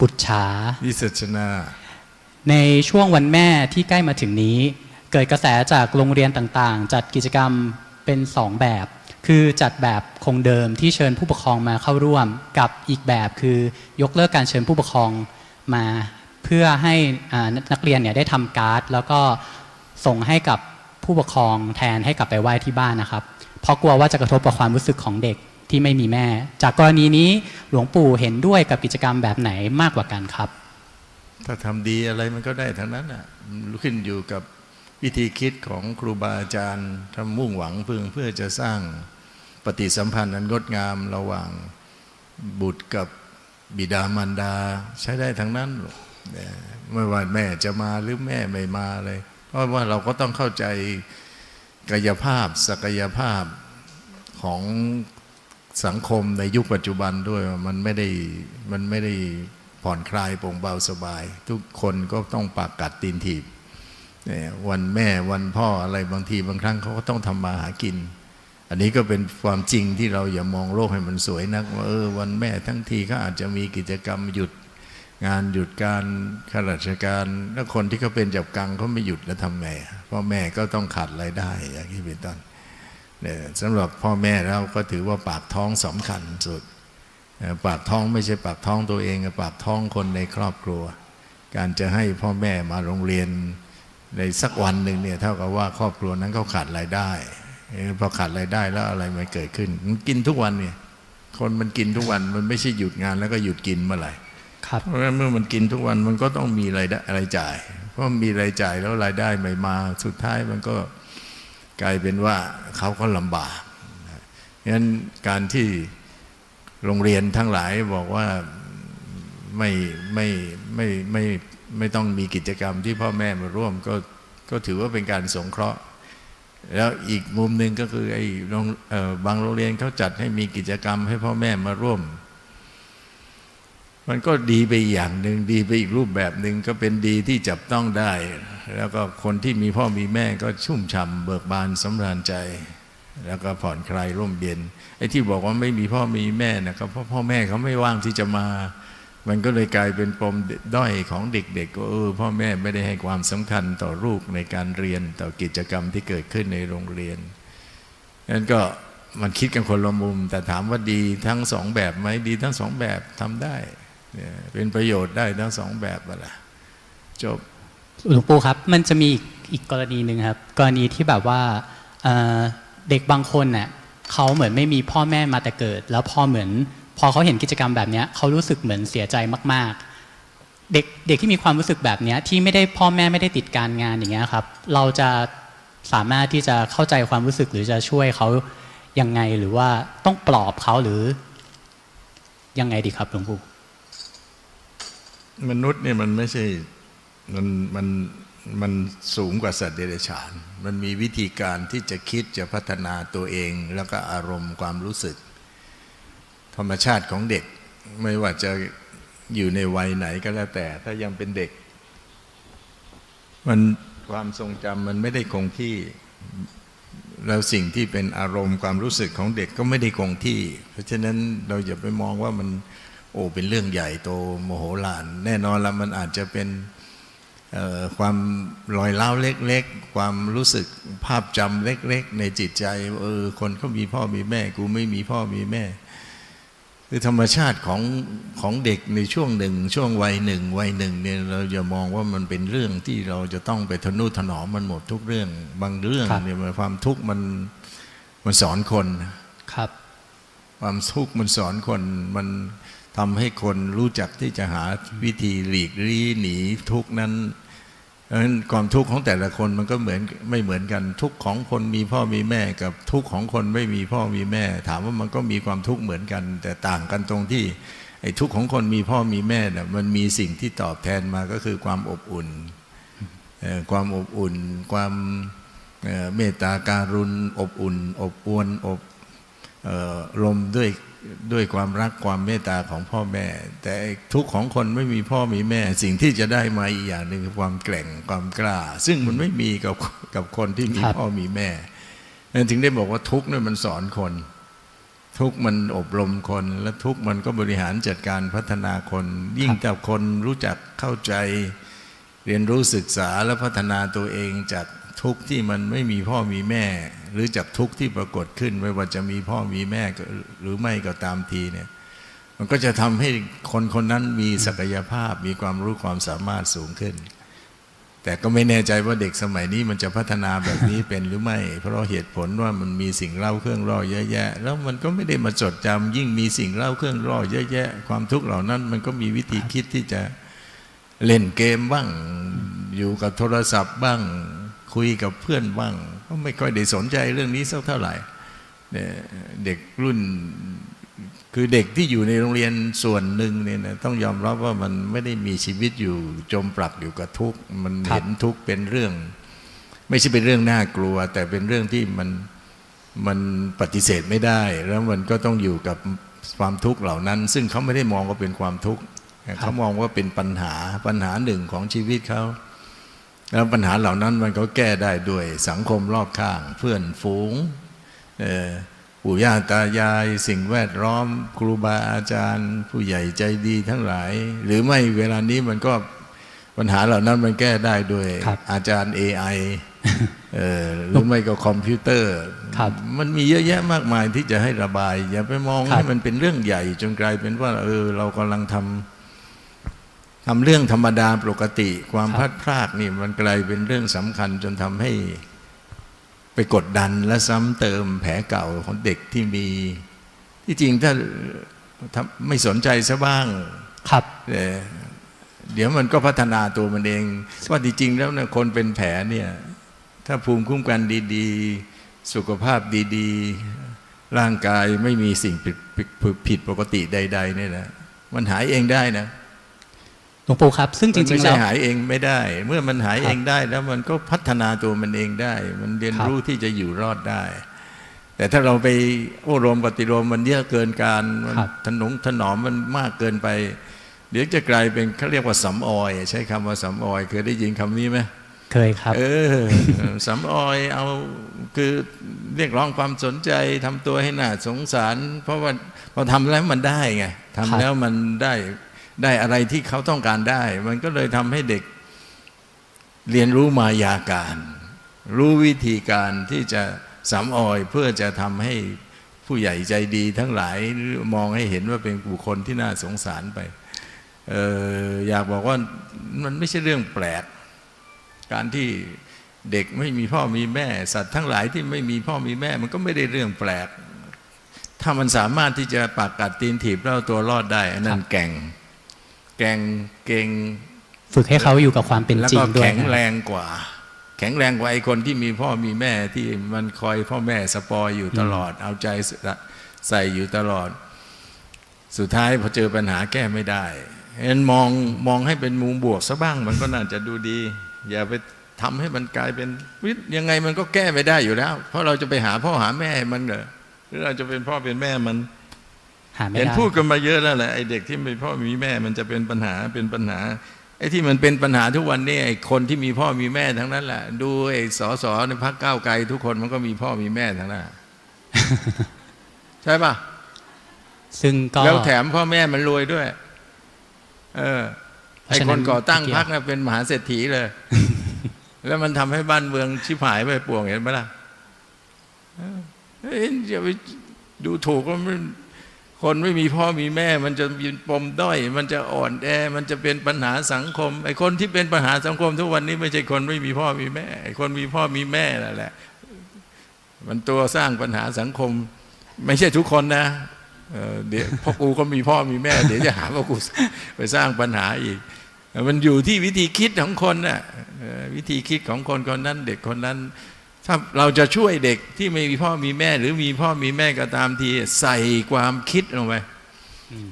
บุตรฉาวิสัชนาในช่วงวันแม่ที่ใกล้มาถึงนี้ เกิดกระแสจากโรงเรียนต่างๆ จัดกิจกรรมเป็น 2 แบบ คือจัดแบบคงเดิมที่เชิญผู้ปกครองมาเข้าร่วมกับอีกแบบคือยกเลิกการเชิญผู้ปกครองมาเพื่อให้อ่านักเรียนเนี่ยได้ทำการ์ด แล้วก็ส่งให้กับผู้ปกครองแทนให้กลับไปไหว้ที่บ้านนะครับ เพราะกลัวว่าจะกระทบกับความรู้สึกของเด็ก ที่ไม่มีแม่ จากกรณีนี้หลวงปู่เห็นด้วยกับกิจกรรมแบบไหนมากกว่ากันครับ ถ้าทำดีอะไรมันก็ได้ทั้งนั้นอะขึ้นอยู่กับวิธีคิดของครูบาอาจารย์ทำมุ่งหวังเพื่อเพื่อจะสร้างปฏิสัมพันธ์อันงดงามระหว่างบุตรกับบิดามารดาใช้ได้ทั้งนั้นไม่ว่าแม่จะมาหรือแม่ไม่มาเลย เพราะว่าเราก็ต้องเข้าใจกายภาพศักยภาพของ สังคมในยุคปัจจุบันด้วยมันไม่ได้มันไม่ได้ผ่อนคลายโปร่งเบาสบาย ทุกคนก็ต้องปากกัดตีนถีบเนี่ยวันแม่วันพ่ออะไรบางทีบางครั้งเขาก็ต้องทำมาหากิน อันนี้ก็เป็นความจริงที่เราอย่ามองโลกให้มันสวยนักว่าเออวันแม่ทั้งทีเขาอาจจะมีกิจกรรมหยุดงานหยุดการข้าราชการแล้วคนที่เขาเป็นจับกังเขาไม่หยุดแล้วทำไงพ่อแม่ก็ต้องขาดรายได้อย่างที่เป็นต้น สำหรับพ่อแม่เราก็ถือว่าปากท้องสำคัญสุดเอ่อปากท้องไม่ใช่ปากท้องตัวเองอะปากท้องคนในครอบครัว การจะให้พ่อแม่มาโรงเรียนในสักวันหนึ่งเนี่ยเท่ากับว่าครอบครัวนั้นเขาขาดรายได้เออพอขาดรายได้แล้วอะไรมันเกิดขึ้นมันกินทุกวันเนี่ยคนมันกินทุกวันมันไม่ใช่หยุดงานแล้วก็หยุดกินเมื่อไหร่ครับเพราะฉะนั้นเมื่อมันกินทุกวันมันก็ต้องมีรายได้รายจ่าย เพราะมีรายจ่ายแล้วรายได้ไม่มาสุดท้ายมันก็ กลายเป็นว่าเขาก็ลำบากนะงั้นการที่โรงเรียนทั้งหลายบอกว่าไม่ไม่ไม่ไม่ไม่ต้องมีกิจกรรมที่พ่อแม่มาร่วมก็ก็ถือว่าเป็นการสงเคราะห์ แล้วอีกมุมหนึ่งก็คือไอ้โรงบางโรงเรียนเขาจัดให้มีกิจกรรมให้พ่อแม่มาร่วม มันก็ดีไปอย่างหนึ่งดีไปอีกรูปแบบหนึ่งก็เป็นดีที่จับต้องได้ แล้วก็คนที่มีพ่อมีแม่ก็ชุ่มฉ่ำเบิกบานสำราญใจ แล้วก็ผ่อนคลายร่มเย็นไอ้ที่บอกว่าไม่มีพ่อมีแม่นะก็เพราะพ่อแม่เขาไม่ว่างที่จะมา มันก็เลยกลายเป็นปมด้อยของเด็กๆก็เออพ่อแม่ไม่ได้ให้ความสำคัญต่อลูกในการเรียนต่อกิจกรรมที่เกิดขึ้นในโรงเรียนนั้นก็มันคิดกันคนละมุม แต่ถามว่าดีทั้งสองแบบไหมดีทั้งสองแบบทำได้ เนี่ยเป็นประโยชน์ได้ทั้งสองแบบอะล่ะจบหลวงปู่ครับ มันจะมีอีกกรณีหนึ่งครับ กรณีที่แบบว่าเเด็กบางคนเนี่ยเขาเหมือนไม่มีพ่อแม่มาแต่เกิด แล้วพอเหมือน พอเขาเห็นกิจกรรมแบบเนี้ยเขารู้สึกเหมือนเสียใจมาก ๆ เด็กเด็กที่มีความรู้สึกแบบเนี้ยที่ไม่ได้พ่อแม่ไม่ได้ติดการงานอย่างเงี้ยครับ เราจะสามารถที่จะเข้าใจความรู้สึกหรือจะช่วยเขายังไงหรือว่าต้องปลอบเขาหรือยังไงดีครับหลวงปู่ มนุษย์เนี่ยมันไม่ใช่มันมันมันสูงกว่าสัตว์เดรัจฉาน มันมีวิธีการที่จะคิดจะพัฒนาตัวเอง แล้วก็อารมณ์ความรู้สึก ธรรมชาติของเด็ก ไม่ว่าจะอยู่ในวัยไหนก็แล้วแต่ ถ้ายังเป็นเด็ก มันความทรงจำมันไม่ได้คงที่แล้วสิ่งที่เป็นอารมณ์ความรู้สึกของเด็กก็ไม่ได้คงที่ เพราะฉะนั้นเราอย่าไปมองว่ามัน โอ้เป็นเรื่องใหญ่โตโมโหลาน แน่นอนละมันอาจจะเป็นเอ่อความรอยเล้าเล็กๆ ความรู้สึกภาพจำเล็ก ๆ ในจิตใจว่าเออคนเขามีพ่อมีแม่ กูไม่มีพ่อมีแม่ คือธรรมชาติของของเด็กในช่วงหนึ่ง ช่วงวัยหนึ่งวัยหนึ่งเนี่ยเราอย่ามองว่ามันเป็นเรื่องที่เราจะต้องไปทนุถนอมมันหมดทุกเรื่อง บางเรื่องครับเนี่ยมันความทุกข์มันมันสอนคนครับ ความทุกข์มันสอนคนมัน ทำให้คนรู้จักที่จะหาวิธีหลีกลี่หนีทุกข์นั้นเพราะฉะนั้นความทุกข์ของแต่ละคนมันก็เหมือนไม่เหมือนกันทุกข์ของคนมีพ่อมีแม่กับทุกข์ของคนไม่มีพ่อมีแม่ ถามว่ามันก็มีความทุกข์เหมือนกัน แต่ต่างกันตรงที่ไอ้ทุกข์ของคนมีพ่อมีแม่น่ะมันมีสิ่งที่ตอบแทนมาก็คือความอบอุ่นความอบอุ่น ความเมตตาการุณอบอุ่น อบอวนอบลมด้วย ด้วยความรักความเมตตาของพ่อแม่ แต่ไอ้ทุกข์ของคนไม่มีพ่อมีแม่ สิ่งที่จะได้มาอีกอย่างหนึ่งคือความแกร่งความกล้า ซึ่งมันไม่มีกับกับคนที่มีครับพ่อมีแม่นั่นถึงได้บอกว่าทุกข์เนี่ยมันสอนคน ทุกข์มันอบรมคน และทุกข์มันก็บริหารจัดการพัฒนาคน ยิ่งแต่คนรู้จักเข้าใจ เรียนรู้ศึกษาและพัฒนาตัวเองจาก ทุกข์ที่มันไม่มีพ่อมีแม่ หรือจากทุกข์ที่ปรากฏขึ้น ไม่ว่าจะมีพ่อมีแม่หรือไม่ก็ตามทีเนี่ยมันก็จะทำให้คนคนนั้นมีศักยภาพมีความรู้ความสามารถสูงขึ้น แต่ก็ไม่แน่ใจว่าเด็กสมัยนี้มันจะพัฒนาแบบนี้เป็นหรือไม่ เพราะเหตุผลว่ามันมีสิ่งเล่าเครื่องร่อเยอะแยะ แล้วมันก็ไม่ได้มาจดจำยิ่งมีสิ่งเล่าเครื่องร่อเยอะแยะ ความทุกข์เหล่านั้น มันก็มีวิธีคิดที่จะเล่นเกมบ้าง อยู่กับโทรศัพท์บ้าง คุยกับเพื่อนบ้างก็ไม่ค่อยได้สนใจเรื่องนี้สักเท่าไหร่เด็กรุ่นคือเด็กที่อยู่ในโรงเรียนส่วนหนึ่งเนี่ยนะต้องยอมรับว่ามันไม่ได้มีชีวิตอยู่จมปลักอยู่กับทุกข์มันเห็นทุกข์เป็นเรื่อง ไม่ใช่เป็นเรื่องน่ากลัว แต่เป็นเรื่องที่มันมันปฏิเสธไม่ได้ แล้วมันก็ต้องอยู่กับความทุกข์เหล่านั้น ซึ่งเขาไม่ได้มองว่าเป็นความทุกข์เขามองว่าเป็นปัญหาปัญหาหนึ่งของชีวิตเขา แล้วปัญหาเหล่านั้นมันก็แก้ได้ด้วยสังคมรอบข้าง เพื่อนฝูงเอ่อปู่ย่าตายาย สิ่งแวดล้อม ครูบาอาจารย์ ผู้ใหญ่ใจดีทั้งหลาย หรือไม่เวลานี้มันก็ปัญหาเหล่านั้นมันแก้ได้ด้วยครับอาจารย์ AI เออหรือไม่ก็คอมพิวเตอร์ครับมันมีเยอะแยะมากมายที่จะให้ระบาย อย่าไปมองครับให้มันเป็นเรื่องใหญ่จนกลายเป็นว่าเออเรากำลังทำ ทำเรื่องธรรมดาปกติ ความพลัดพรากนี่มันกลายเป็นเรื่องสำคัญจนทำให้ไปกดดันและซ้ำเติมแผลเก่าของเด็กที่มี ที่จริงถ้าถ้าไม่สนใจซะบ้างครับเอ่อเดี๋ยวมันก็พัฒนาตัวมันเองว่าจริง ๆ แล้วเนี่ยคนเป็นแผลเนี่ย ถ้าภูมิคุ้มกันดีๆ สุขภาพดีๆ ร่างกายไม่มีสิ่งผิดผิดผิดปกติใด ๆ เนี่ยนะ มันหายเองได้นะห ลวงปู่ครับ ซึ่งจมันริไม่งๆใช่แล้วหายเองไม่ได้ เมื่อมันหายครับเองได้แล้วมันก็พัฒนาตัวมันเองได้ มันเรียนครับรู้ที่จะอยู่รอดได้ แต่ถ้าเราไปโอ้โรมปฏิโลมมันเยอะเกินการมันครับถนงถนอมมันมากเกินไป เดี๋ยวจะกลายเป็นเขาเรียกว่าสำออย ใช้คำว่าสำออยเคยได้ยินคำนี้ไหมเคยครับ เออสำออยเอาคือเรียกร้องความสนใจทำตัวให้น่าสงสาร เพราะว่าพอทำแล้วมันได้ไงครัทำบแล้วมันได้ ได้อะไรที่เขาต้องการได้ มันก็เลยทำให้เด็กเรียนรู้มายาการ รู้วิธีการที่จะสำออยเพื่อจะทำให้ผู้ใหญ่ใจดีทั้งหลายมองให้เห็นว่าเป็นบุคคลที่น่าสงสารไปอออยากบอกว่ามันไม่ใช่เรื่องแปลก การที่เด็กไม่มีพ่อมีแม่ สัตว์ทั้งหลายที่ไม่มีพ่อมีแม่ มันก็ไม่ได้เรื่องแปลก ถ้ามันสามารถที่จะปากกัดตีนถีบแล้วเอาตัวรอดได้อันนั้นแก่ง แก่งเก่งฝึกให้เขาอยู่กับความเป็นแล้วจริก็งด้วยแข็งนะแรงกว่า แข็งแรงกว่าไอ้คนที่มีพ่อมีแม่ที่มันคอยพ่อแม่สปอยอยู่ตลอด เอาใจใส่อยู่ตลอด สุดท้ายพอเจอปัญหาแก้ไม่ได้เห็นมองมองให้เป็นมุมบวกซะบ้าง มันก็น่าจะดูดี อย่าไปทำให้มันกลายเป็นวิยังไงมันก็แก้ไม่ได้อยู่แล้ว เพราะเราจะไปหาพ่อหาแม่มันเหรอหรือเราจะเป็นพ่อเป็นแม่มัน หาไม่เห็นได้พูดกันมาเยอะแล้วแหละไอ้เด็กที่มีพ่อมีแม่มันจะเป็นปัญหาเป็นปัญหาไอ้ที่มันเป็นปัญหาทุกวันนี้ไอ้คนที่มีพ่อมีแม่ทั้งนั้นแหละดูไอ้สสในพรรคก้าวไกล ทุกคนมันก็มีพ่อมีแม่ทั้งนั้นใช่ปะซึ่งก็แล้วแถมพ่อแม่มันรวยด้วย เออเพไอ้ราะฉะคนั้นนก่อตั้งไม่เกี่ยวพรรคน่ะเป็นมหาเศรษฐีเลย แล้วมันทำให้บ้านเมืองชิบหายไปป่วงเห็นไหมล่ะเออเอ้ยอย่าไปดูถูกว่ามัน คนไม่มีพ่อมีแม่ มันจะมีปมด้อย มันจะอ่อนแอ มันจะเป็นปัญหาสังคมไอ้คนที่เป็นปัญหาสังคมทุกวันนี้ไม่ใช่คนไม่มีพ่อมีแม่ไอ้คนมีพ่อมีแม่นั่นแหละ มันตัวสร้างปัญหาสังคม ไม่ใช่ทุกคนนะเดี๋ยวพ่อกูก็มีพ่อมีแม่ เดี๋ยวจะหาว่ากูไปสร้างปัญหาอีก มันอยู่ที่วิธีคิดของคนน่ะวิธีคิดของคนคนนั้น เด็กคนนั้น ถ้าเราจะช่วยเด็กที่ไม่มีพ่อมีแม่ หรือมีพ่อมีแม่ก็ตามที ใส่ความคิดลงไป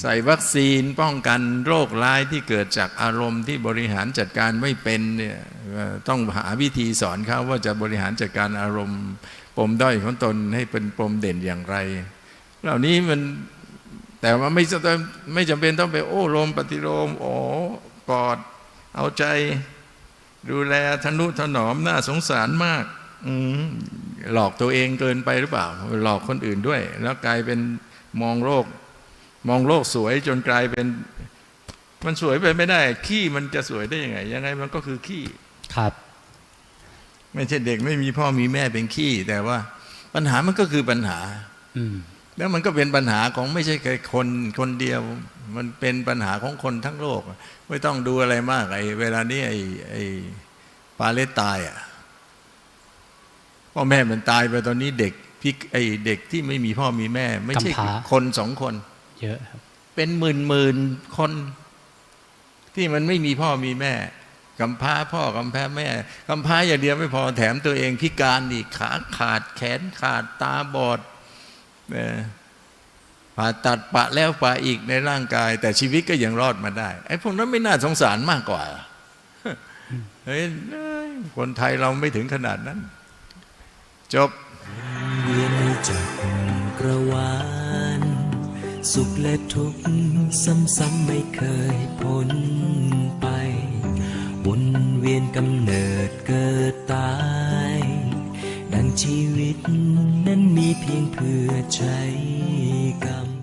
ใส่วัคซีนป้องกันโรคร้ายที่เกิดจากอารมณ์ที่บริหารจัดการไม่เป็นเนี่ยเอ่อต้องหาวิธีสอนเขาว่าจะบริหารจัดการอารมณ์ ปมด้อยของตนให้เป็นปมเด่นอย่างไร เหล่านี้มันแต่ว่าไม่จำเป็นไม่จำเป็นต้องไปโอ้โลมปฏิโลมโอ้กอด เอาใจ ดูแลทนุถนอมน่าสงสารมากอืม หลอกตัวเองเกินไปหรือเปล่า หลอกคนอื่นด้วย แล้วกลายเป็นมองโลก มองโลกสวยจนกลายเป็น มันสวยไปไม่ได้ ขี้มันจะสวยได้ยังไง ยังไงมันก็คือขี้ครับ ไม่ใช่เด็กไม่มีพ่อมีแม่เป็นขี้แต่ว่า ปัญหามันก็คือปัญหา อืมแล้วมันก็เป็นปัญหาของไม่ใช่แค่คนคนเดียว มันเป็นปัญหาของคนทั้งโลก ไม่ต้องดูอะไรมากไอ้เวลานี้ไอ้ไอ้ปาเลสตายอะ พ่อแม่มันตายไปตอนนี้เด็กพี่ไอ้เด็กที่ไม่มีพ่อมีแม่ ไม่ใช่กำพร้าคนสองคน เยอะครับ เป็นหมื่นหมื่นคน ที่มันไม่มีพ่อมีแม่กำพร้าพ่อกำพร้าแม่กำพร้าอย่างเดียวไม่พอแถมตัวเองพิการอีกขาขาดแขนขาดตาบอดเอ่อผ่าตัดปะแล้วปะอีกในร่างกาย แต่ชีวิตก็ยังรอดมาได้ไอ้พวกนั้นไม่น่าสงสารมากกว่าเฮ้ยคนไทยเราไม่ถึงขนาดนั้น จบเวียนจักกระวานสุขและทุกข์ซ้ำๆไม่เคยพ้นไป วนเวียนกำเนิดเกิดตาย ดังชีวิตนั้นมีเพียงเพื่อใช้กรรม